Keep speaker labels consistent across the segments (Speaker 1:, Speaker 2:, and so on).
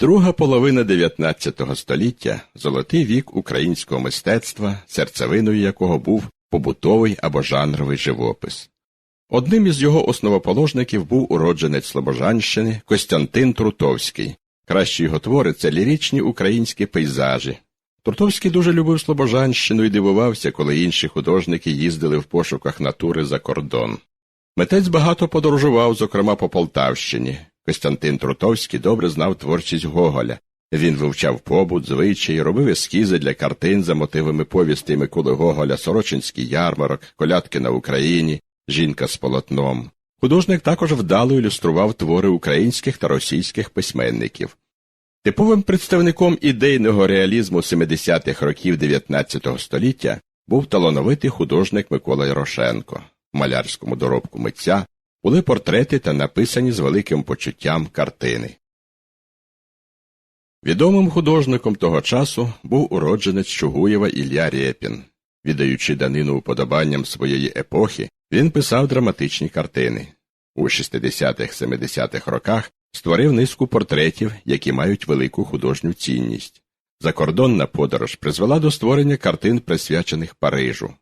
Speaker 1: Друга половина 19 століття золотий вік українського мистецтва, серцевиною якого був побутовий або жанровий живопис. Одним із його основоположників був уродженець Слобожанщини Костянтин Трутовський. Кращі його твори це ліричні українські пейзажі. Трутовський дуже любив Слобожанщину і дивувався, коли інші художники їздили в пошуках натури за кордон. Митець багато подорожував, зокрема по Полтавщині. Костянтин Трутовський добре знав творчість Гоголя. Він вивчав побут, звичаї, робив ескізи для картин за мотивами повісти Миколи Гоголя, Сорочинський ярмарок, колядки на Україні, жінка з полотном. Художник також вдало ілюстрував твори українських та російських письменників. Типовим представником ідейного реалізму 70-х років 19 століття був талановитий художник Микола Ярошенко. Малярському доробку митця були портрети та написані з великим почуттям картини. Відомим художником того часу був уродженець Чугуєва Ілля Рєпін. Віддаючи данину уподобанням своєї епохи, він писав драматичні картини. У 60-70-х роках створив низку портретів, які мають велику художню цінність. Закордонна подорож призвела до створення картин, присвячених Парижу.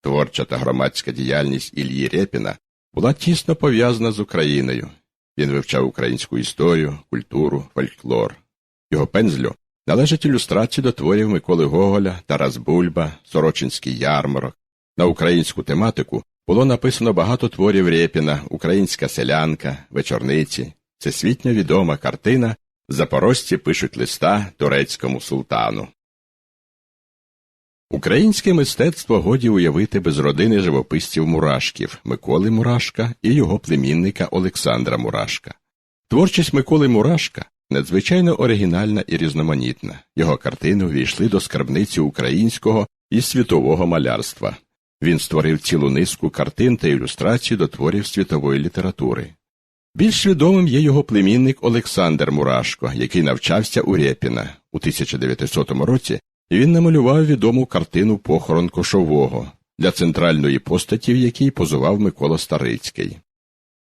Speaker 1: Творча та громадська діяльність Ільї Рєпіна була тісно пов'язана з Україною. Він вивчав українську історію, культуру, фольклор. Його пензлю належать ілюстрації до творів Миколи Гоголя, Тарас Бульба, Сорочинський ярмарок. На українську тематику було написано багато творів Рєпіна, Українська селянка, вечорниці. Всесвітньо відома картина Запорожці пишуть листа турецькому султану. Українське мистецтво годі уявити без родини живописців Мурашків Миколи Мурашка і його племінника Олександра Мурашка. Творчість Миколи Мурашка надзвичайно оригінальна і різноманітна. Його картини увійшли до скарбниці українського і світового малярства. Він створив цілу низку картин та ілюстрацій до творів світової літератури. Більш відомим є його племінник Олександр Мурашко, який навчався у Рєпіна. У 1900 році він намалював відому картину Похорон кошового, для центральної постаті, в якій позував Микола Старицький.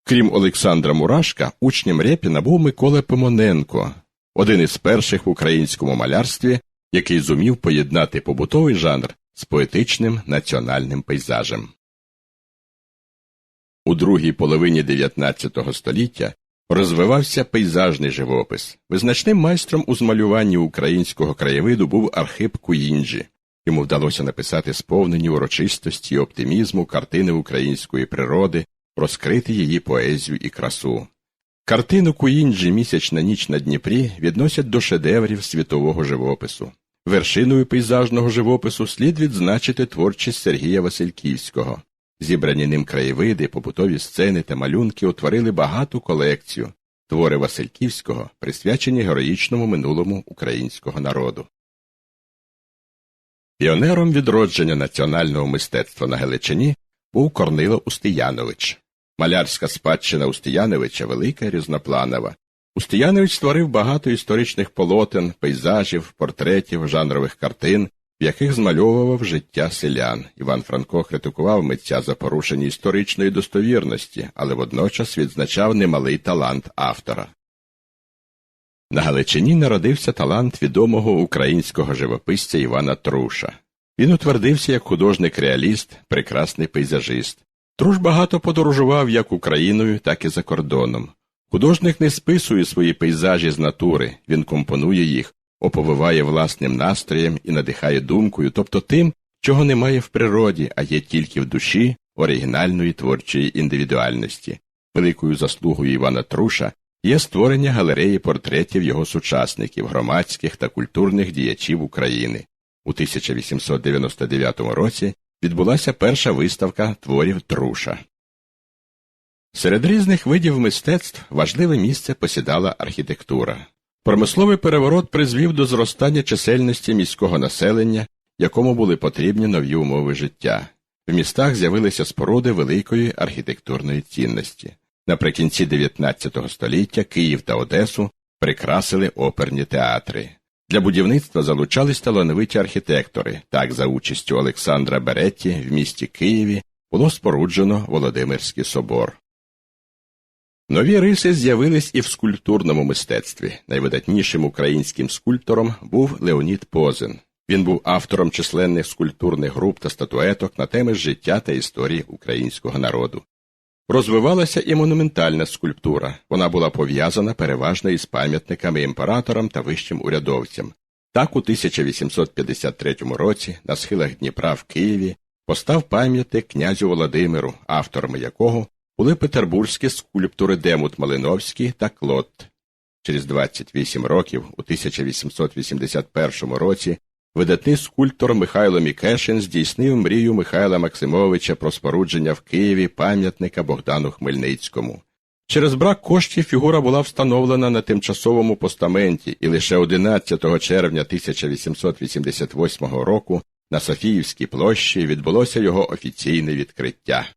Speaker 1: Крім Олександра Мурашка, учнем Рєпіна був Микола Пимоненко, один із перших в українському малярстві, який зумів поєднати побутовий жанр з поетичним національним пейзажем. У другій половині XIX століття розвивався пейзажний живопис. Визначним майстром у змалюванні українського краєвиду був Архип Куїнджі. Йому вдалося написати сповнені урочистості і оптимізму картини української природи, розкрити її поезію і красу. Картину Куїнджі Місячна ніч на Дніпрі відносять до шедеврів світового живопису. Вершиною пейзажного живопису слід відзначити творчість Сергія Васильківського. Зібрані ним краєвиди, побутові сцени та малюнки утворили багату колекцію. Твори Васильківського присвячені героїчному минулому українського народу. Піонером відродження національного мистецтва на Галичині був Корнило Устиянович. Малярська спадщина Устияновича велика і різнопланова. Устиянович створив багато історичних полотен, пейзажів, портретів, жанрових картин, в яких змальовував життя селян. Іван Франко критикував митця за порушення історичної достовірності, але водночас відзначав немалий талант автора. На Галичині народився талант відомого українського живописця Івана Труша. Він утвердився як художник-реаліст, прекрасний пейзажист. Труш багато подорожував як Україною, так і за кордоном. Художник не списує свої пейзажі з натури, він компонує їх, оповиває власним настроєм і надихає думкою, тобто тим, чого немає в природі, а є тільки в душі оригінальної творчої індивідуальності. Великою заслугою Івана Труша є створення галереї портретів його сучасників, громадських та культурних діячів України. У 1899 році відбулася перша виставка творів Труша. Серед різних видів мистецтв важливе місце посідала архітектура. Промисловий переворот призвів до зростання чисельності міського населення, якому були потрібні нові умови життя. В містах з'явилися споруди великої архітектурної цінності. Наприкінці 19 століття Київ та Одесу прикрасили оперні театри. Для будівництва залучались талановиті архітектори. Так, за участю Олександра Беретті в місті Києві було споруджено Володимирський собор. Нові риси з'явились і в скульптурному мистецтві. Найвидатнішим українським скульптором був Леонід Позин. Він був автором численних скульптурних груп та статуеток на теми життя та історії українського народу. Розвивалася і монументальна скульптура. Вона була пов'язана переважно із пам'ятниками імператорам та вищим урядовцям. Так, у 1853 році на схилах Дніпра в Києві постав пам'ятник князю Володимиру, авторами якого були петербурзькі скульптури Демут Малиновський та Клод. Через 28 років, у 1881 році, видатний скульптор Михайло Мікешин здійснив мрію Михайла Максимовича про спорудження в Києві пам'ятника Богдану Хмельницькому. Через брак коштів фігура була встановлена на тимчасовому постаменті, і лише 11 червня 1888 року на Софіївській площі відбулося його офіційне відкриття.